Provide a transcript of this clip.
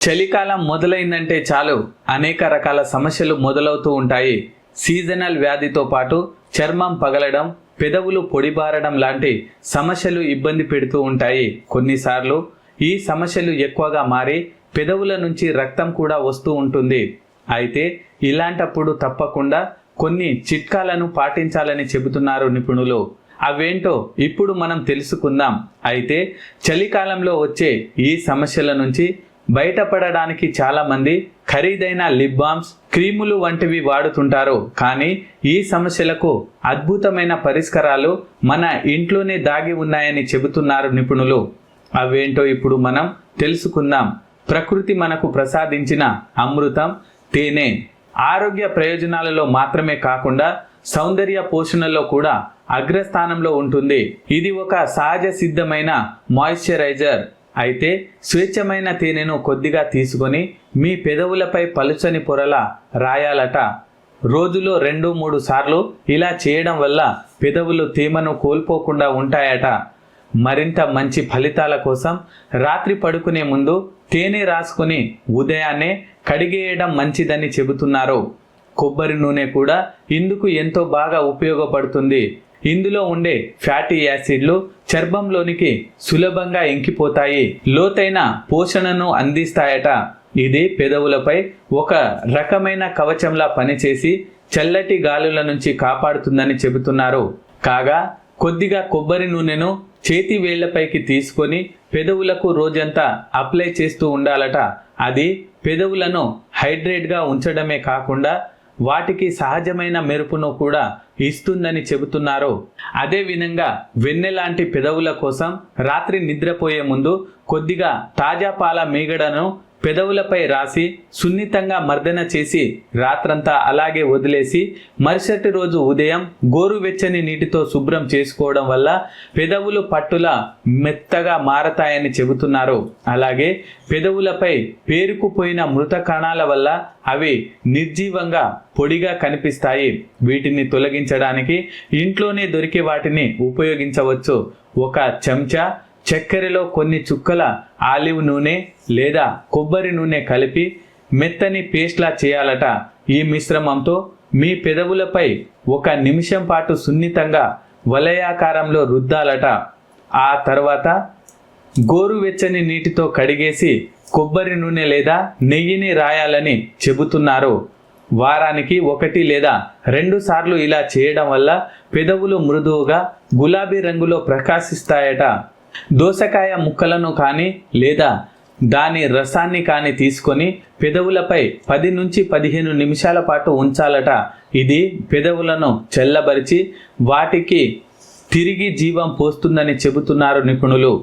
చలికాలం మొదలైందంటే చాలు. అనేక రకాల సమస్యలు మొదలవుతూ ఉంటాయి. సీజనల్ వ్యాధితో పాటు చర్మం పగలడం పెదవులు పొడిబారడం లాంటి సమస్యలు ఇబ్బంది పెడుతూ ఉంటాయి. కొన్నిసార్లు ఈ సమస్యలు ఎక్కువగా మారి పెదవుల నుంచి రక్తం కూడా వస్తూ ఉంటుంది. అయితే ఇలాంటప్పుడు తప్పకుండా కొన్ని చిట్కాలను పాటించాలని చెబుతున్నారు నిపుణులు. అవేంటో ఇప్పుడు మనం తెలుసుకుందాం. అయితే చలికాలంలో వచ్చే ఈ సమస్యల నుంచి బయటపడడానికి చాలామంది ఖరీదైన లిప్ బామ్స్ క్రీములు వంటివి వాడుతుంటారు. కానీ ఈ సమస్యలకు అద్భుతమైన పరిష్కారాలు మన ఇంట్లోనే దాగి ఉన్నాయని చెబుతున్నారు నిపుణులు. అవేంటో ఇప్పుడు మనం తెలుసుకుందాం. ప్రకృతి మనకు ప్రసాదించిన అమృతం తేనె. ఆరోగ్య ప్రయోజనాలలో మాత్రమే కాకుండా సౌందర్య పోషణలో కూడా అగ్రస్థానంలో ఉంటుంది. ఇది ఒక సహజ సిద్ధమైన మాయిశ్చరైజర్. అయితే స్వేచ్ఛమైన తేనెను కొద్దిగా తీసుకొని మీ పెదవులపై పలుచని పొరల రాయాలట. రోజులో రెండు మూడు సార్లు ఇలా చేయడం వల్ల పెదవులు తేమను కోల్పోకుండా ఉంటాయట. మరింత మంచి ఫలితాల కోసం రాత్రి పడుకునే ముందు తేనె రాసుకుని ఉదయాన్నే కడిగేయడం మంచిదని చెబుతున్నారు. కొబ్బరి నూనె కూడా ఇందుకు ఎంతో బాగా ఉపయోగపడుతుంది. ఇందులో ఉండే ఫ్యాటీ యాసిడ్లు చర్మంలోనికి సులభంగా ఇంకిపోతాయి. లోతైన పోషణను అందిస్తాయట. ఇది పెదవులపై ఒక రకమైన కవచంలా పనిచేసి చల్లటి గాలుల నుంచి కాపాడుతుందని చెబుతున్నారు. కాగా కొద్దిగా కొబ్బరి నూనెను చేతి వేళ్ళపైకి తీసుకొని పెదవులకు రోజంతా అప్లై చేస్తూ ఉండాలట. అది పెదవులను హైడ్రేట్గా ఉంచడమే కాకుండా వాటికి సహజమైన మెరుపును కూడా ఇస్తుందని చెబుతున్నారు. అదే విధంగా పెదవుల కోసం రాత్రి నిద్రపోయే ముందు కొద్దిగా తాజా పాల మీగడను పెదవులపై రాసి సున్నితంగా మర్దన చేసి రాత్రంతా అలాగే వదిలేసి మరుసటి రోజు ఉదయం గోరువెచ్చని నీటితో శుభ్రం చేసుకోవడం వల్ల పెదవులు పట్టుల మెత్తగా మారతాయని చెబుతున్నారు. అలాగే పెదవులపై పేరుకుపోయిన మృత కణాల వల్ల అవి నిర్జీవంగా పొడిగా కనిపిస్తాయి. వీటిని తొలగించడానికి ఇంట్లోనే దొరికే వాటిని ఉపయోగించవచ్చు. ఒక చెంచా చక్కెరలో కొన్ని చుక్కల ఆలివ్ నూనె లేదా కొబ్బరి నూనె కలిపి మెత్తని పేస్ట్లా చేయాలట ఈ మిశ్రమంతో. మీ పెదవులపై ఒక నిమిషం పాటు సున్నితంగా వలయాకారంలో రుద్దాలట. ఆ తర్వాత గోరువెచ్చని నీటితో కడిగేసి కొబ్బరి నూనె లేదా నెయ్యిని రాయాలని చెబుతున్నారు. వారానికి ఒకటి లేదా రెండు సార్లు ఇలా చేయడం వల్ల పెదవులు మృదువుగా గులాబీ రంగులో ప్రకాశిస్తాయట. దోసకాయ ముక్కలను కానీ లేదా దాని రసాన్ని కానీ తీసుకొని పెదవులపై పది నుంచి పదిహేను నిమిషాల పాటు ఉంచాలట. ఇది పెదవులను చల్లబరిచి వాటికి తిరిగి జీవం పోస్తుందని చెబుతున్నారు నిపుణులు.